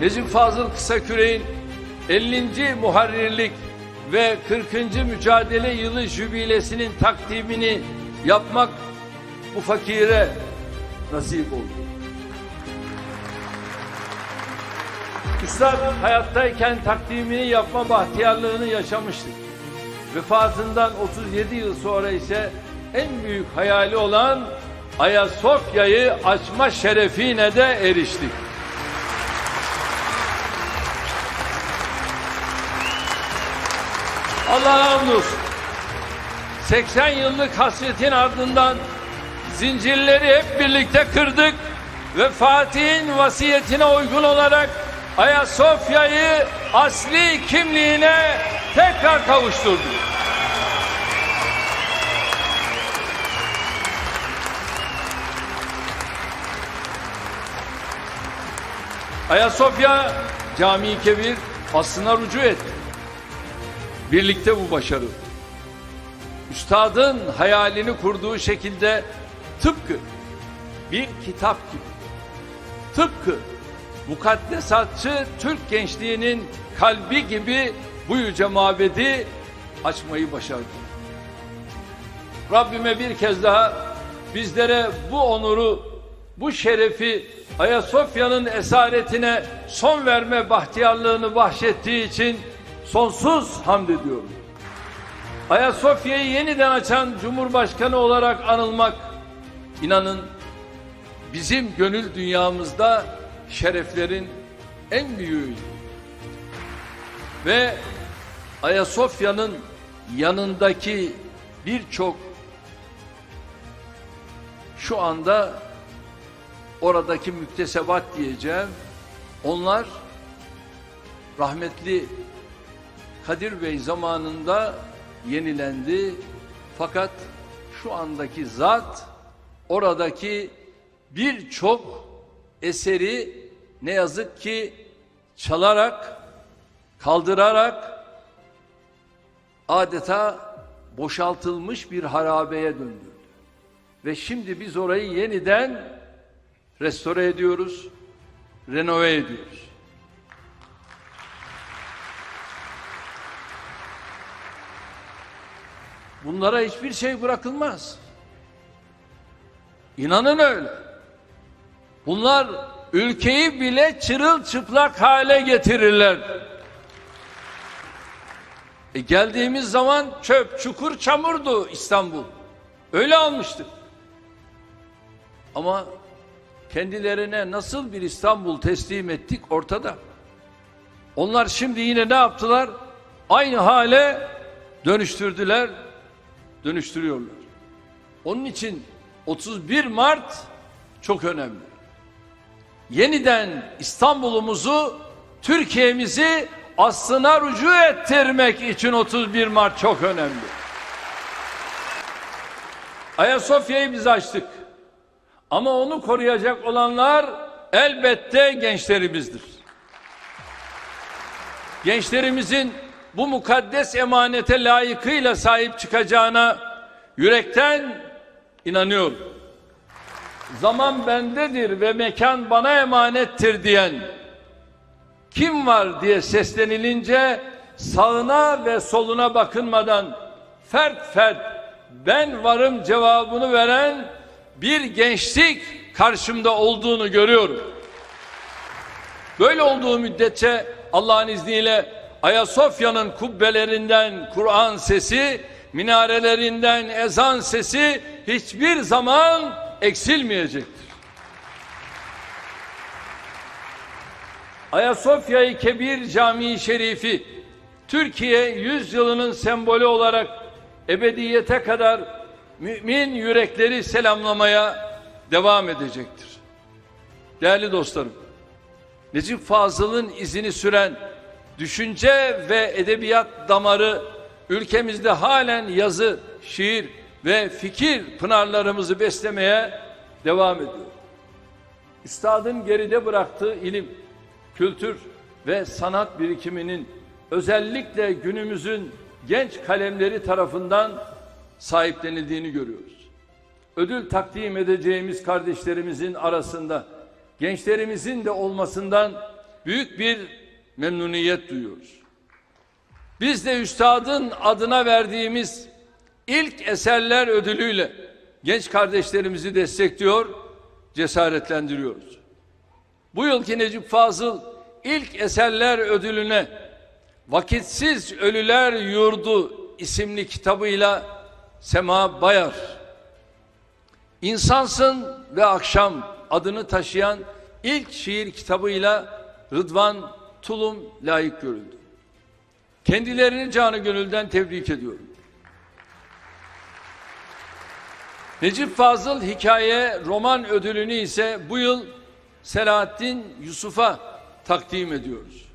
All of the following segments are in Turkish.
Necip Fazıl Kısaküre'nin 50. Muharrirlik ve 40. Mücadele Yılı Jübilesinin takdimini yapmak bu fakire nasip oldu. Üstad hayattayken takdimini yapma bahtiyarlığını yaşamıştık. Vefatından 37 yıl sonra ise en büyük hayali olan Ayasofya'yı açma şerefine de eriştik. Allah'a hamdolsun. 80 yıllık hasretin ardından zincirleri hep birlikte kırdık ve Fatih'in vasiyetine uygun olarak Ayasofya'yı asli kimliğine tekrar kavuşturduk. Ayasofya Camii Kebir aslına rücu etti. Birlikte bu başarı. Üstadın hayalini kurduğu şekilde tıpkı bir kitap gibi. Tıpkı mukaddesatçı Türk gençliğinin kalbi gibi bu yüce mabedi açmayı başardı. Rabbime bir kez daha bizlere bu onuru, bu şerefi Ayasofya'nın esaretine son verme bahtiyarlığını bahşettiği için sonsuz hamd ediyorum. Ayasofya'yı yeniden açan Cumhurbaşkanı olarak anılmak inanın bizim gönül dünyamızda şereflerin en büyüğüydü. Ve Ayasofya'nın yanındaki birçok şu anda oradaki müktesebat diyeceğim. Onlar rahmetli Kadir Bey zamanında yenilendi. Fakat şu andaki zat oradaki birçok eseri ne yazık ki çalarak, kaldırarak adeta boşaltılmış bir harabeye döndürdü. Ve şimdi biz orayı yeniden restore ediyoruz, renove ediyoruz. Bunlara hiçbir şey bırakılmaz. İnanın öyle. Bunlar ülkeyi bile çırılçıplak hale getirirler. E geldiğimiz zaman çöp, çukur, çamurdu İstanbul. Öyle almıştık. Ama kendilerine nasıl bir İstanbul teslim ettik ortada. Onlar şimdi yine ne yaptılar? Aynı hale dönüştürdüler, dönüştürüyorlar. Onun için 31 Mart çok önemli. Yeniden İstanbul'umuzu, Türkiye'mizi aslına rücu ettirmek için 31 Mart çok önemli. Ayasofya'yı biz açtık. Ama onu koruyacak olanlar elbette gençlerimizdir. Gençlerimizin bu mukaddes emanete layıkıyla sahip çıkacağına yürekten inanıyorum. Zaman bendedir ve mekan bana emanettir diyen kim var diye seslenilince sağına ve soluna bakınmadan fert fert ben varım cevabını veren bir gençlik karşımda olduğunu görüyorum. Böyle olduğu müddetçe Allah'ın izniyle Ayasofya'nın kubbelerinden Kur'an sesi, minarelerinden ezan sesi hiçbir zaman eksilmeyecektir. Ayasofya-i Kebir Camii Şerifi Türkiye yüzyılının sembolü olarak ebediyete kadar mümin yürekleri selamlamaya devam edecektir. Değerli dostlarım, Necip Fazıl'ın izini süren düşünce ve edebiyat damarı ülkemizde halen yazı, şiir ve fikir pınarlarımızı beslemeye devam ediyor. Üstadın geride bıraktığı ilim, kültür ve sanat birikiminin özellikle günümüzün genç kalemleri tarafından sahiplenildiğini görüyoruz. Ödül takdim edeceğimiz kardeşlerimizin arasında gençlerimizin de olmasından büyük bir memnuniyet duyuyoruz. Biz de üstadın adına verdiğimiz ilk eserler ödülüyle genç kardeşlerimizi destekliyor, cesaretlendiriyoruz. Bu yılki Necip Fazıl ilk eserler ödülüne Vakitsiz Ölüler Yurdu isimli kitabıyla Sema Bayar, İnsansın ve Akşam adını taşıyan ilk şiir kitabıyla Rıdvan Tulum layık görüldü. Kendilerini canı gönülden tebrik ediyorum. Necip Fazıl hikaye roman ödülünü ise bu yıl Selahattin Yusuf'a takdim ediyoruz.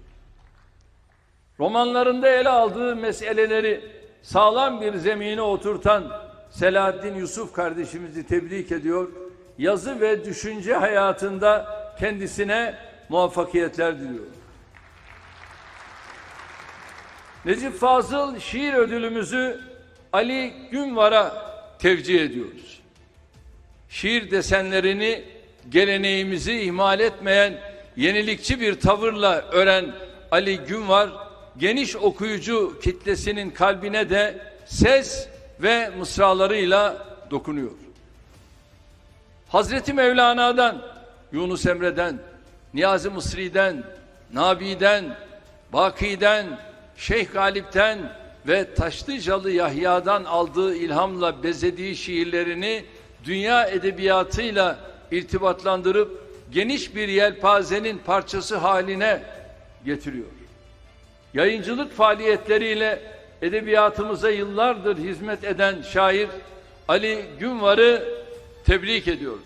Romanlarında ele aldığı meseleleri sağlam bir zemine oturtan Selahattin Yusuf kardeşimizi tebrik ediyor. Yazı ve düşünce hayatında kendisine muvaffakiyetler diliyorum. Necip Fazıl şiir ödülümüzü Ali Günvar'a tevcih ediyoruz. Şiir desenlerini geleneğimizi ihmal etmeyen yenilikçi bir tavırla ören Ali Günvar geniş okuyucu kitlesinin kalbine de ses ve mısralarıyla dokunuyor. Hazreti Mevlana'dan, Yunus Emre'den, Niyazi Mısri'den, Nabi'den, Baki'den, Şeyh Galip'ten ve Taşlıcalı Yahya'dan aldığı ilhamla bezediği şiirlerini dünya edebiyatıyla irtibatlandırıp geniş bir yelpazenin parçası haline getiriyor. Yayıncılık faaliyetleriyle edebiyatımıza yıllardır hizmet eden şair Ali Günvar'ı tebrik ediyorum.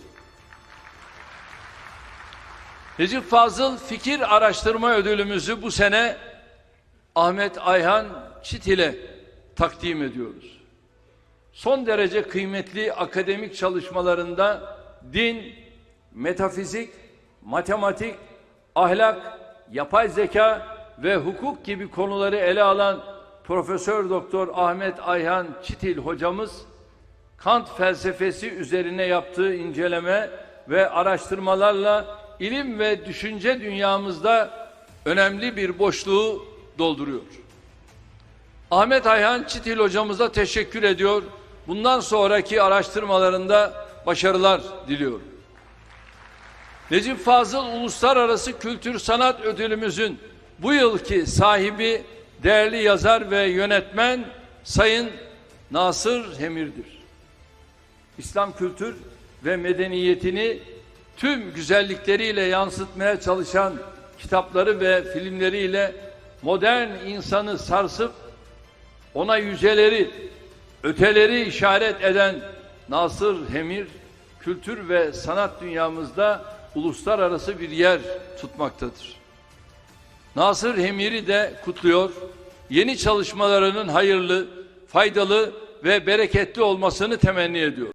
Necip Fazıl Fikir Araştırma Ödülümüzü bu sene Ahmet Ayhan Çitil'e takdim ediyoruz. Son derece kıymetli akademik çalışmalarında din, metafizik, matematik, ahlak, yapay zeka ve hukuk gibi konuları ele alan Profesör Doktor Ahmet Ayhan Çitil hocamız Kant felsefesi üzerine yaptığı inceleme ve araştırmalarla ilim ve düşünce dünyamızda önemli bir boşluğu dolduruyor. Ahmet Ayhan Çitil hocamıza teşekkür ediyor. Bundan sonraki araştırmalarında başarılar diliyorum. Necip Fazıl Uluslararası Kültür Sanat Ödülümüzün bu yılki sahibi değerli yazar ve yönetmen Sayın Nasır Hemir'dir. İslam kültür ve medeniyetini tüm güzellikleriyle yansıtmaya çalışan kitapları ve filmleriyle modern insanı sarsıp ona yüceleri, öteleri işaret eden Nasır Hemir, kültür ve sanat dünyamızda uluslararası bir yer tutmaktadır. Nasır Hemir'i de kutluyor, yeni çalışmalarının hayırlı, faydalı ve bereketli olmasını temenni ediyor.